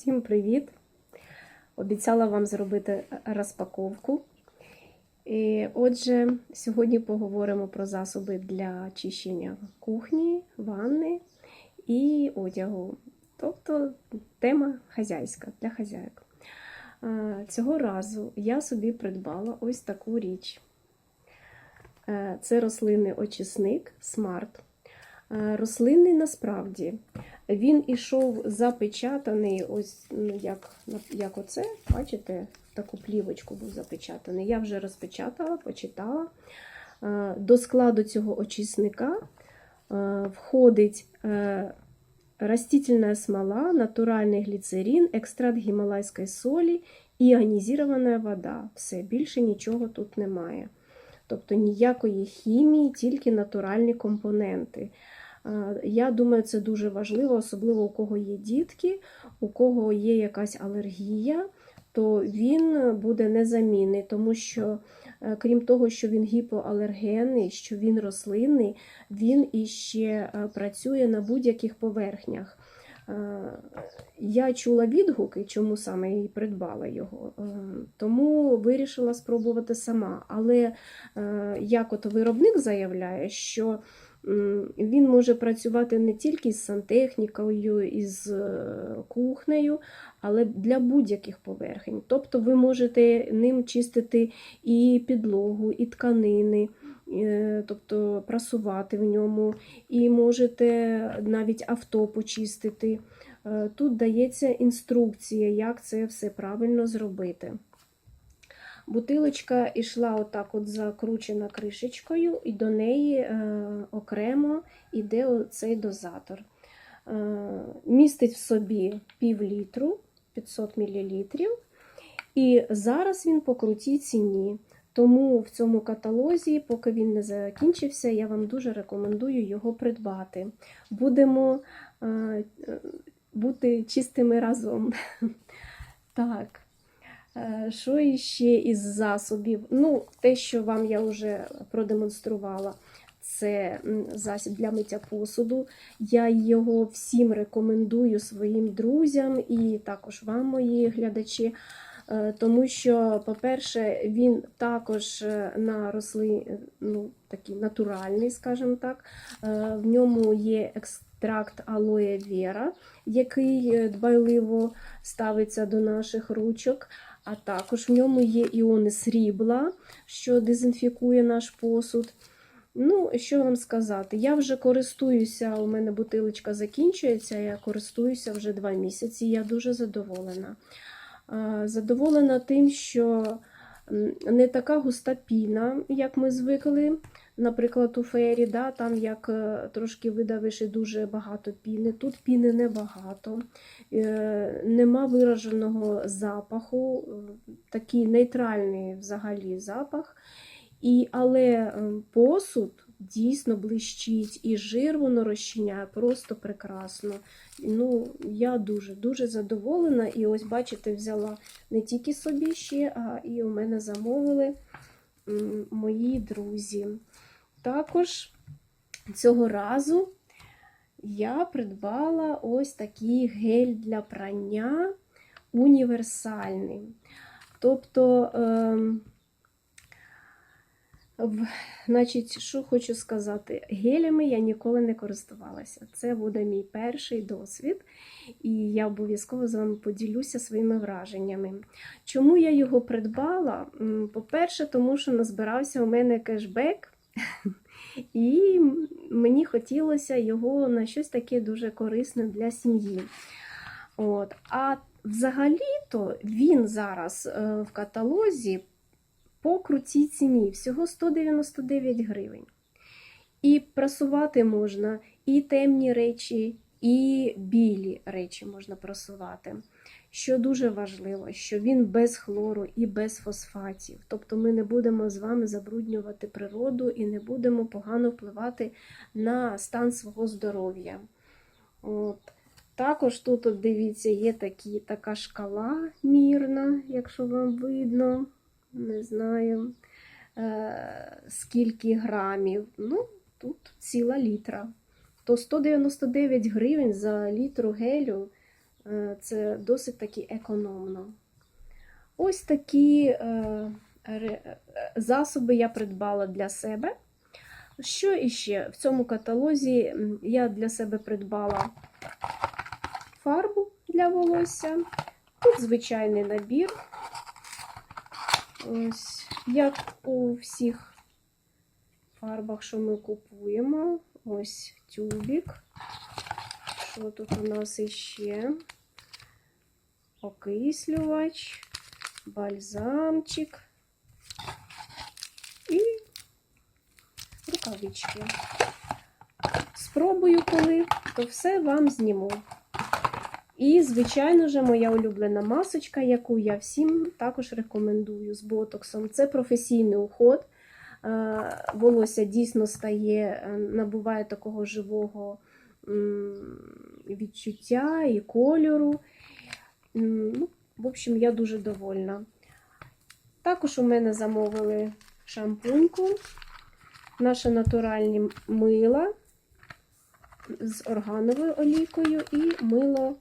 Всім привіт! Обіцяла вам зробити розпаковку. І, отже, сьогодні поговоримо про засоби для очищення кухні, ванни і одягу. Тобто тема хазяйська для хазяйок. Е, Цього разу я собі придбала ось таку річ. Е, Це рослинний очисник Smart. Е, Рослинний насправді він ішов запечатаний, ось ну, як, як оце, бачите, таку плівочку був запечатаний. Я вже розпечатала, почитала. Е, До складу цього очисника е, входить растительная смола, натуральний гліцерин, екстракт гімалайської солі іонізована вода. Все, більше нічого тут немає. Тобто ніякої хімії, тільки натуральні компоненти. Я думаю, це дуже важливо, особливо у кого є дітки, у кого є якась алергія, то він буде незамінний, тому що, е, крім того, що він гіпоалергенний, що він рослинний, він іще е, працює на будь-яких поверхнях. Е, Я чула відгуки, чому саме і придбала його, е, тому вирішила спробувати сама. Але е, як от виробник заявляє, що він може працювати не тільки з сантехнікою, і з е, кухнею, але для будь-яких поверхень. Тобто ви можете ним чистити і підлогу, і тканини, е, тобто прасувати в ньому, і можете навіть авто почистити. Е, Тут дається інструкція, як це все правильно зробити. Бутилочка йшла отак от закручена кришечкою, і до неї е, окремо йде цей дозатор. Е, містить в собі пів літру 500 мл. І зараз він по крутій ціні. Тому в цьому каталозі, поки він не закінчився, я вам дуже рекомендую його придбати. Будемо е, бути чистими разом. Так. Е, Що іще із засобів? Ну, те, що вам я вже продемонструвала, це засіб для миття посуду. Я його всім рекомендую своїм друзям і також вам, мої глядачі. Е, Тому що, по-перше, він також е, на росли, ну, такий натуральний, скажімо так. В ньому є екстракт алоє вера, який е, дбайливо ставиться до наших ручок. А також в ньому є іони срібла, що дезінфікує наш посуд. Ну, що вам сказати? Я вже користуюся, у мене бутилочка закінчується, я користуюся вже два місяці, я дуже задоволена. Задоволена тим, що не така густа піна, як ми звикли. Наприклад, у фері, да, там як е, трошки видавиш і дуже багато піни. Тут піни небагато, е, нема вираженого запаху, е, такий нейтральний взагалі запах. І, але посуд дійсно блищить, і жир воно розчиняє просто прекрасно. Ну, я дуже-дуже задоволена. І ось, бачите, взяла не тільки собі ще, а і у мене замовили мої друзі. Також цього разу я придбала ось такий гель для прання універсальний. Тобто, ем, значить, що хочу сказати, гелями я ніколи не користувалася. Це буде мій перший досвід, і я обов'язково з вами поділюся своїми враженнями. Чому я його придбала? По-перше, тому що назбирався у мене кешбек. І мені хотілося його на щось таке дуже корисне для сім'ї. От. А взагалі-то він зараз е, в каталозі по крутій ціні, всього 199 гривень. І прасувати можна і темні речі, і білі речі можна прасувати. Що дуже важливо, що він без хлору і без фосфатів. Тобто ми не будемо з вами забруднювати природу і не будемо погано впливати на стан свого здоров'я. От. Також тут, от дивіться, є такі, така шкала мірна, якщо вам видно, не знаю, е, скільки грамів. Ну, тут ціла літра. То 199 гривень за літру гелю Це досить таки економно. Ось такі е, е, засоби я придбала для себе. Що іще? В цьому каталозі я для себе придбала фарбу для волосся. Тут звичайний набір. Ось, як у всіх фарбах, що ми купуємо. Ось тюбік. Що тут у нас іще? Окислювач, бальзамчик і рукавички. Спробую коли, то все вам зніму. І, звичайно ж, моя улюблена масочка, яку я всім також рекомендую з ботоксом. Це професійний уход. Е, Волосся дійсно стає, е, набуває такого живого відчуття і кольору. Ну, в общем, я дуже довольна. Також у мене замовили шампуньку, наше натуральні мила з органовою олійкою і мило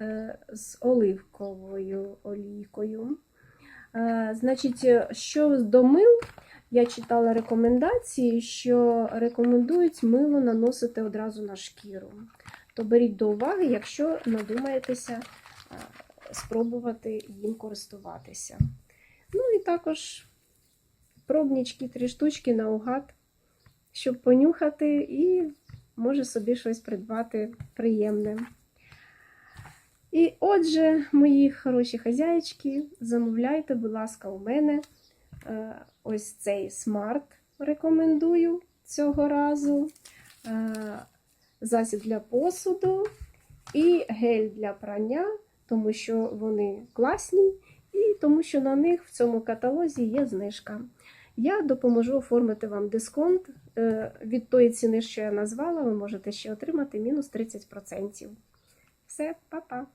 е, з оливковою олійкою. Е, Значить, що до мил, я читала рекомендації, що рекомендують мило наносити одразу на шкіру. То беріть до уваги, якщо надумаєтеся е, спробувати їм користуватися. Ну і також пробнічки, три штучки наугад, щоб понюхати і може собі щось придбати приємне. І отже, мої хороші хазяєчки, замовляйте, будь ласка, у мене е, ось цей смарт рекомендую цього разу. Засіб для посуду і гель для прання, тому що вони класні, і тому що на них в цьому каталозі є знижка. Я допоможу оформити вам дисконт е, від тої ціни, що я назвала, ви можете ще отримати мінус 30%. Все, па-па!